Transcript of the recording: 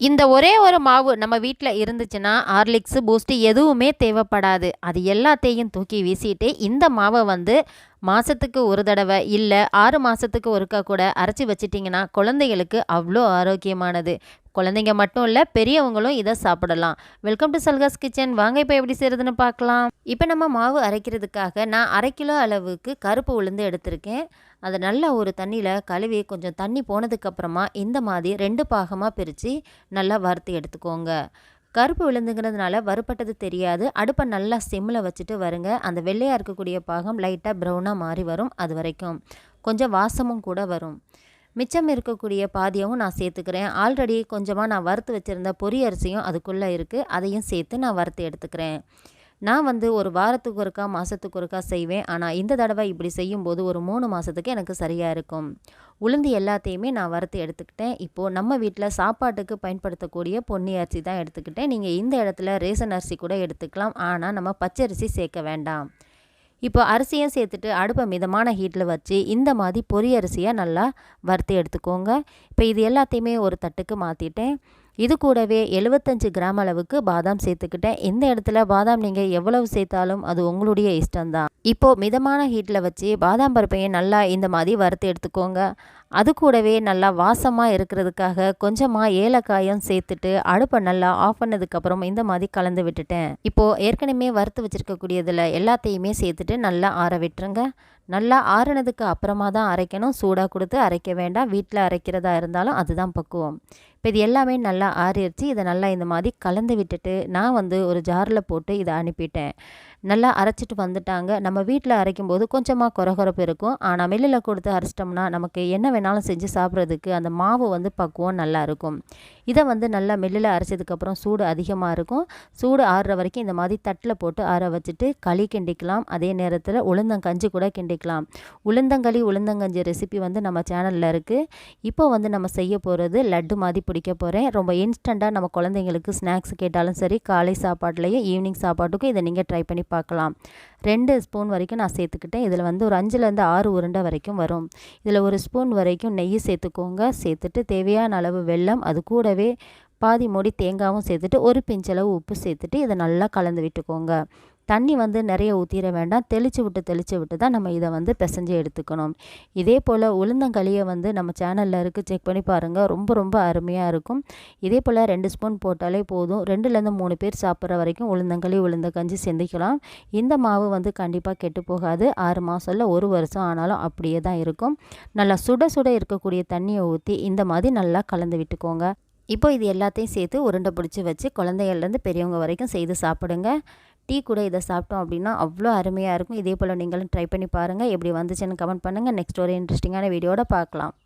இந்த ஒரே ஒரு மாவு நம்ம வீட்டில் இருந்துச்சுன்னா ஹார்லிக்ஸு பூஸ்ட்டு எதுவுமே தேவைப்படாது. அது எல்லாத்தையும் தூக்கி வீசிட்டு இந்த மாவை வந்து மாதத்துக்கு ஒரு தடவை இல்லை ஆறு மாதத்துக்கு ஒருக்கா கூட அரைச்சி வச்சிட்டிங்கன்னா குழந்தைகளுக்கு அவ்வளோ ஆரோக்கியமானது. குழந்தைங்க மட்டும் இல்லை பெரியவங்களும் இதை சாப்பிடலாம். வெல்கம் டு சல்காஸ் கிச்சன் வாங்க இப்போ எப்படி செய்கிறதுன்னு பார்க்கலாம். இப்போ நம்ம மாவு அரைக்கிறதுக்காக நான் அரை கிலோ அளவுக்கு கருப்பு உளுந்து எடுத்திருக்கேன். அதை நல்லா ஒரு தண்ணியில் கழுவி கொஞ்சம் தண்ணி போனதுக்கப்புறமா இந்த மாதிரி ரெண்டு பாகமாக பிரித்து நல்லா வறுத்து எடுத்துக்கோங்க. கருப்பு விழுந்துங்கிறதுனால வறுப்பட்டது தெரியாது. அடுப்பை நல்லா சிம்மில் வச்சுட்டு வருங்க. அந்த வெள்ளையாக இருக்கக்கூடிய பாகம் லைட்டாக ப்ரௌனாக மாறி வரும். அது வரைக்கும் கொஞ்சம் வாசமும் கூட வரும். மிச்சம் இருக்கக்கூடிய பாதியவும் நான் சேர்த்துக்கிறேன். ஆல்ரெடி கொஞ்சமாக நான் வறுத்து வச்சுருந்த பொரி அரிசியும் அதுக்குள்ளே இருக்குது அதையும் சேர்த்து நான் வறுத்து எடுத்துக்கிறேன். நான் வந்து ஒரு வாரத்துக்கு ஒருக்கா மாதத்துக்கு ஒருக்கா செய்வேன். ஆனால் இந்த தடவை இப்படி செய்யும்போது ஒரு மூணு மாதத்துக்கு எனக்கு சரியாக இருக்கும். உளுந்து எல்லாத்தையுமே நான் வறுத்து எடுத்துக்கிட்டேன். இப்போது நம்ம வீட்டில் சாப்பாட்டுக்கு பயன்படுத்தக்கூடிய பொன்னி அரிசி தான் எடுத்துக்கிட்டேன். நீங்கள் இந்த இடத்துல ரேசன் அரிசி கூட எடுத்துக்கலாம். ஆனால் நம்ம பச்சரிசி சேர்க்க வேண்டாம். இப்போ அரிசியும் சேர்த்துட்டு அடுப்பை மிதமான ஹீட்டில் வச்சு இந்த மாதிரி பொரி அரிசியை நல்லா வறுத்து எடுத்துக்கோங்க. இப்போ இது எல்லாத்தையுமே ஒரு தட்டுக்கு மாற்றிட்டேன் இது கூடவே எழுபத்தஞ்சு கிராம் அளவுக்கு பாதாம் சேர்த்துக்கிட்டேன். இந்த இடத்துல பாதாம் நீங்கள் எவ்வளவு சேர்த்தாலும் அது உங்களுடைய இஷ்டம்தான். இப்போது மிதமான ஹீட்டில் வச்சு பாதாம் பருப்பையும் நல்லா இந்த மாதிரி வறுத்து எடுத்துக்கோங்க. அது கூடவே நல்லா வாசமாக இருக்கிறதுக்காக கொஞ்சமாக ஏலக்காயும் சேர்த்துட்டு அடுப்பை நல்லா ஆஃப் பண்ணதுக்கப்புறம் இந்த மாதிரி கலந்து விட்டுட்டேன். இப்போது ஏற்கனவே வறுத்து வச்சுருக்கக்கூடியதில் எல்லாத்தையுமே சேர்த்துட்டு நல்லா ஆற விட்டுருங்க. நல்லா ஆறுனதுக்கு அப்புறமா தான் அரைக்கணும். சூடாக கொடுத்து அரைக்க வேண்டாம். வீட்டில் அரைக்கிறதா இருந்தாலும் அதுதான் பக்குவம். இப்போ இது எல்லாமே நல்லா ஆறிடுச்சு. இதை நல்லா இந்த மாதிரி கலந்து விட்டுட்டு நான் வந்து ஒரு ஜாரில் போட்டு இதை அனுப்பிட்டேன். நல்லா அரைச்சிட்டு வந்துட்டாங்க. நம்ம வீட்டில் அரைக்கும் போது கொஞ்சமாக குறகுறப்பு இருக்கும். ஆனால் மில்லில் கொடுத்து அரைச்சிட்டோம்னா நமக்கு என்ன வேணாலும் செஞ்சு சாப்பிட்றதுக்கு அந்த மாவு வந்து பக்குவம் நல்லா இருக்கும். இதை வந்து நல்லா மில்லில் அரைச்சதுக்கப்புறம் சூடு அதிகமாக இருக்கும். சூடு ஆறுற வரைக்கும் இந்த மாதிரி தட்டில் போட்டு ஆற வச்சுட்டு களி கிண்டிக்கலாம். அதே நேரத்தில் உளுந்தங்கஞ்சி கூட கிண்டிக்கலாம். உளுந்தங்களி உளுந்தங்கஞ்சி ரெசிபி வந்து நம்ம சேனலில் இருக்குது இப்போ வந்து நம்ம செய்ய போகிறது லட்டு மாதிரி பிடிக்க போகிறேன் ரொம்ப இன்ஸ்டண்ட்டாக நம்ம குழந்தைங்களுக்கு ஸ்நாக்ஸ் கேட்டாலும் சரி காலை சாப்பாட்லேயும் ஈவினிங் சாப்பாட்டுக்கும் இதை நீங்கள் ட்ரை பண்ணி பார்க்கலாம். ரெண்டு ஸ்பூன் வரைக்கும் நான் சேர்த்துக்கிட்டேன். இதில் வந்து ஒரு அஞ்சுலேருந்து ஆறு உருண்டை வரைக்கும் வரும். இதில் ஒரு ஸ்பூன் வரைக்கும் நெய் சேர்த்துக்கோங்க. சேர்த்துட்டு தேவையான அளவு வெல்லம் அது கூடவே பாதி மூடி தேங்காயும் சேர்த்துட்டு ஒரு பிஞ்சளவு உப்பு சேர்த்துட்டு இதை நல்லா கலந்து விட்டுக்கோங்க. தண்ணி வந்து நிறைய ஊற்றிட வேண்டாம். தெளித்து விட்டு தெளித்து விட்டு தான் நம்ம இதை வந்து பிசைஞ்சு எடுத்துக்கணும். இதே போல் உளுந்தங்களியை வந்து நம்ம சேனலில் இருக்குது செக் பண்ணி பாருங்கள் ரொம்ப ரொம்ப அருமையாக இருக்கும். இதே போல் ரெண்டு ஸ்பூன் போட்டாலே போதும். ரெண்டுலேருந்து மூணு பேர் சாப்பிட்ற வரைக்கும் உளுந்தங்களி உளுந்த கஞ்சி செஞ்சுக்கலாம். இந்த மாவு வந்து கண்டிப்பாக கெட்டு போகாது. ஆறு மாதம் இல்லை ஒரு வருஷம் ஆனாலும் அப்படியே தான் இருக்கும். நல்லா சுட சுட இருக்கக்கூடிய தண்ணியை ஊற்றி இந்த மாதிரி நல்லா கலந்து விட்டுக்கோங்க. இப்போ இது எல்லாத்தையும் சேர்த்து உருண்டை பிடிச்சி வச்சு குழந்தைகள்லேருந்து பெரியவங்க வரைக்கும் செய்து சாப்பிடுங்க. டீ கூட இதை சாப்பிட்டோம் அப்படின்னா அவ்வளோ அருமையாக இருக்கும். இதே போல் நீங்களும் ட்ரை பண்ணி பாருங்கள் எப்படி வந்துச்சுன்னு கமெண்ட் பண்ணுங்கள் நெக்ஸ்ட் ஒரு இன்ட்ரெஸ்டிங்கான வீடியோட பார்க்கலாம்.